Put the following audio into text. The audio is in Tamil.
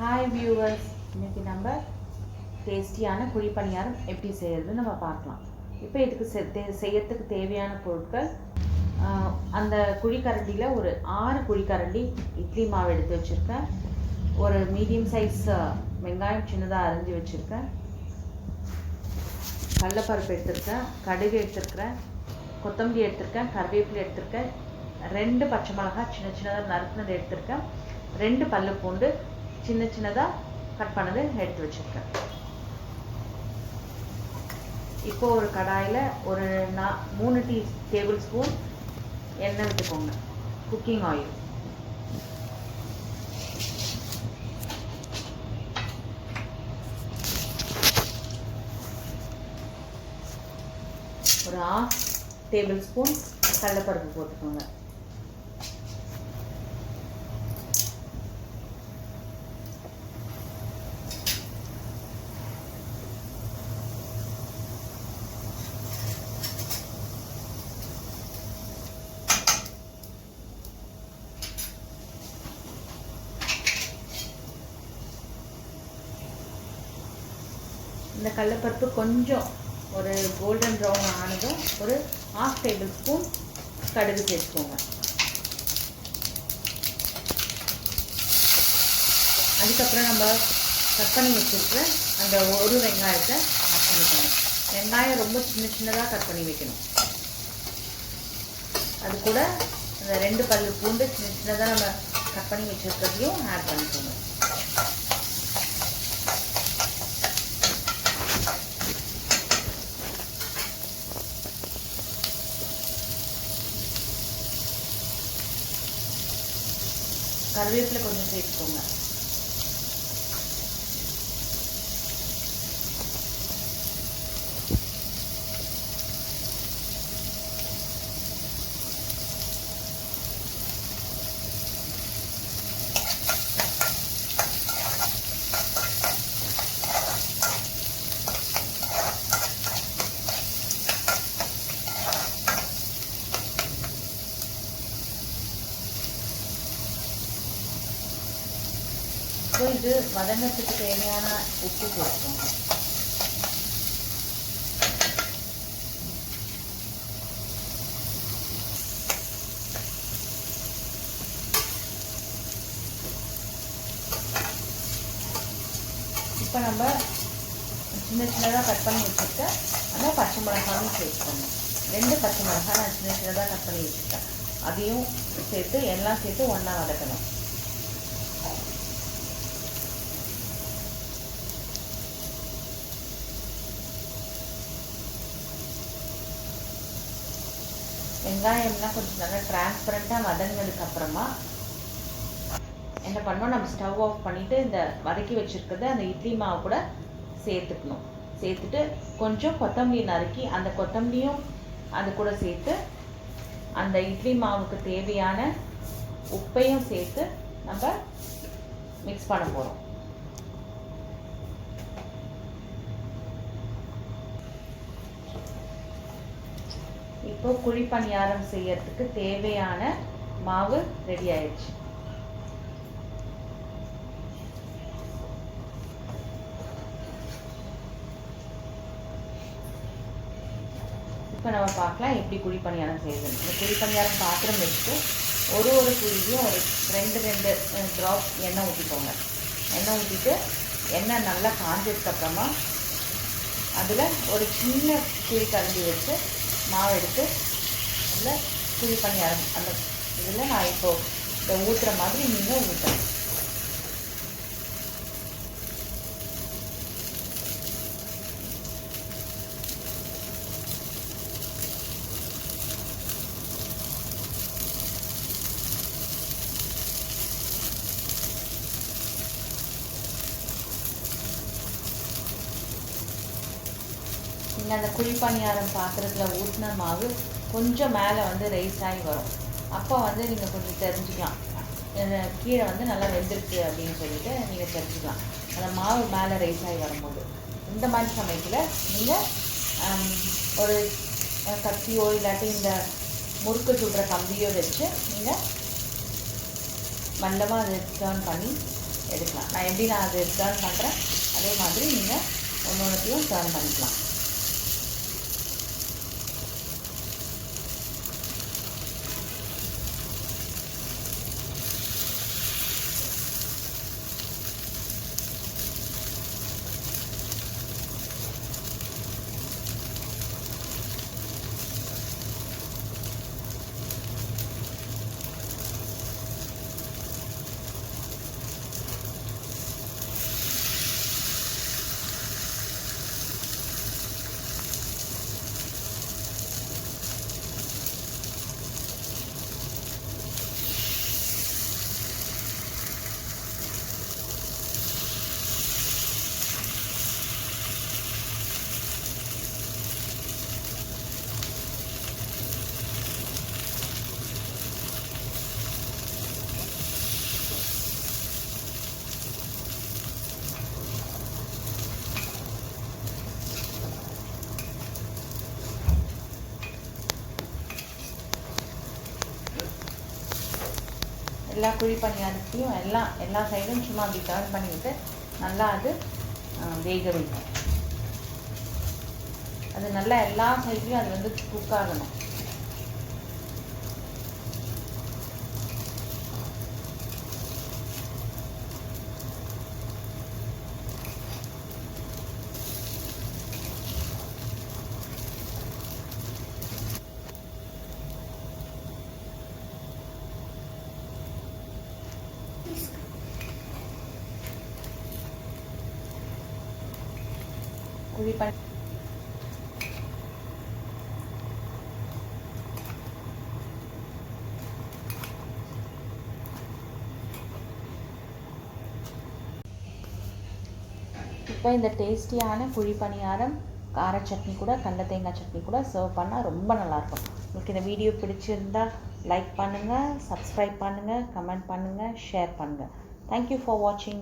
ஹாய் வியூவர்ஸ் இன்னைக்கு நம்ம டேஸ்டியான குழி பணியாரம் எப்படி செய்யறதுன்னு நம்ம பார்க்கலாம். இப்போ இதுக்கு செ- தே- செய்யறதுக்கு தேவையான பொருட்கள் அந்த குழிக்கரண்டியில் ஒரு ஆறு குழிக்கரண்டி இட்லி மாவு எடுத்து வச்சுருக்கேன். ஒரு மீடியம் சைஸ் வெங்காயம் சின்னதாக அரிஞ்சு வச்சுருக்கேன். கடலப்பருப்பு எடுத்திருக்கேன் கடுகு எடுத்திருக்கிறேன் கொத்தமல்லி எடுத்திருக்கேன் கருவேப்பிலை எடுத்திருக்கேன் ரெண்டு பச்சை மிளகாய் சின்ன சின்னதாக நறுக்குனது எடுத்திருக்கேன் ரெண்டு பல்லு பூண்டு சின்ன சின்னதாக கட் பண்ணது எடுத்து வச்சுருக்கேன். இப்போ ஒரு கடாயில் ஒரு நா மூணு டீ டேபிள் ஸ்பூன் எண்ணெய் விட்டுக்கோங்க. குக்கிங் ஆயில் ஒரு ஆஃப் டேபிள் ஸ்பூன் கடலைப்பருப்பு போட்டுக்கோங்க. இந்த கடலப்பருப்பு கொஞ்சம் ஒரு கோல்டன் ப்ரௌன் ஆனதும் ஒரு ஹாஃப் டேபிள் ஸ்பூன் கடுகு சேர்த்துக்கோங்க. அதுக்கப்புறம் நம்ம கட் பண்ணி வச்சுருக்க அந்த ஒரு வெங்காயத்தை கட் பண்ணிக்கணும் வெங்காயம் ரொம்ப சின்ன சின்னதாக கட் பண்ணி வைக்கணும். அது கூட அந்த ரெண்டு பல்லு பூண்டு சின்ன சின்னதாக நம்ம கட் பண்ணி வச்சுருக்கிறதையும் ஆட் பண்ணிக்கோங்க. கருவேப்பிலை கொஞ்சம் சேர்த்துக்கோங்க இப்போ இது வதங்கத்துக்கு தேவையான உப்பு போட்டுக்கோங்க இப்போ நம்ம சின்ன சின்னதாக கட் பண்ணி வச்சுருக்கேன் அந்த பச்சை மிளகாயும் சேர்த்துக்கோங்க ரெண்டு பச்சை மிளகாய் நான் சின்ன சின்னதாக கட் பண்ணி வச்சுருக்கேன் அதையும் சேர்த்து எல்லாம் சேர்த்து ஒன்றா வதக்கணும் வெங்காயம்லாம் கொஞ்சம் நல்லா டிரான்ஸ்பரண்ட்டாக வதங்கினதுக்கு அப்புறமா என்ன பண்ணோம் நம்ம ஸ்டவ் ஆஃப் பண்ணிவிட்டு இந்த வதக்கி வச்சுருக்கிறத அந்த இட்லி மாவு கூட சேர்த்துக்கணும். சேர்த்துட்டு கொஞ்சம் கொத்தமல்லி நறுக்கி அந்த கொத்தமல்லியும் அது கூட சேர்த்து அந்த இட்லி மாவுக்கு தேவையான உப்பையும் சேர்த்து நம்ம மிக்ஸ் பண்ண போகிறோம் இப்போ குழி பணியாரம் செய்யறதுக்கு தேவையான மாவு ரெடி ஆயிடுச்சு. இப்போ நம்ம பார்க்கலாம் எப்படி குழி பணியாரம் செய்யுது இந்த குழி பணியாரம் பாத்திரம் வச்சுட்டு ஒரு ஒரு குழியும் ஒரு ரெண்டு ரெண்டு ட்ராப் எண்ணெய் ஊற்றிக்கோங்க எண்ணெய் ஊற்றிட்டு எண்ணெய் நல்லா காஞ்சதுக்கப்புறமா அதில் ஒரு சின்ன குழி கரண்டி வச்சு மாவு எடுத்து அதில் குழி பணியாரம் அந்த இதில் நான் இப்போது இந்த ஊற்றுற மாதிரி நீங்கள் ஊற்றணும். நீங்கள் அந்த குழி பணியாரம் பாத்திரத்தில் ஊற்றின மாவு கொஞ்சம் மேலே வந்து ரைஸ் ஆகி வரும். அப்போ வந்து நீங்கள் கொஞ்சம் தெரிஞ்சுக்கலாம். கீழே வந்து நல்லா வெந்திருக்கு அப்படின்னு சொல்லிட்டு நீங்கள் தெரிஞ்சுக்கலாம். அந்த மாவு மேலே ரைஸ் ஆகி வரும்போது. இந்த மாதிரி சமயத்தில் நீங்கள் ஒரு கத்தியோ இல்லாட்டி இந்த முறுக்கு சுடுற கம்பியோ வச்சு நீங்கள் மண்டமாக அதை டேர்ன் பண்ணி எடுக்கலாம். நான் எப்படி நான் அதை டேர்ன் பண்ணுறேன் அதே மாதிரி நீங்கள் ஒன்று ஒன்றுத்தையும் டேர்ன் பண்ணிக்கலாம். எல்லா குழி பணியாரத்தையும் எல்லாம் எல்லா சைடும் சும்மா அப்படி டர்ன் பண்ணிவிட்டு நல்லா அது வேக வைக்கும் அது நல்லா எல்லா சைட்லேயும் அது வந்து குக் ஆகணும். குழி பணி இப்போ இந்த டேஸ்டியான குழி பணியாரம் கார சட்னி கூட கடல தேங்காய் சட்னி கூட சர்வ் பண்ணால் ரொம்ப நல்லாயிருக்கும். உங்களுக்கு இந்த வீடியோ பிடிச்சிருந்தா லைக் பண்ணுங்கள் சப்ஸ்கிரைப் பண்ணுங்கள் கமெண்ட் பண்ணுங்கள் ஷேர் பண்ணுங்கள் தேங்க்யூ ஃபார் வாட்சிங்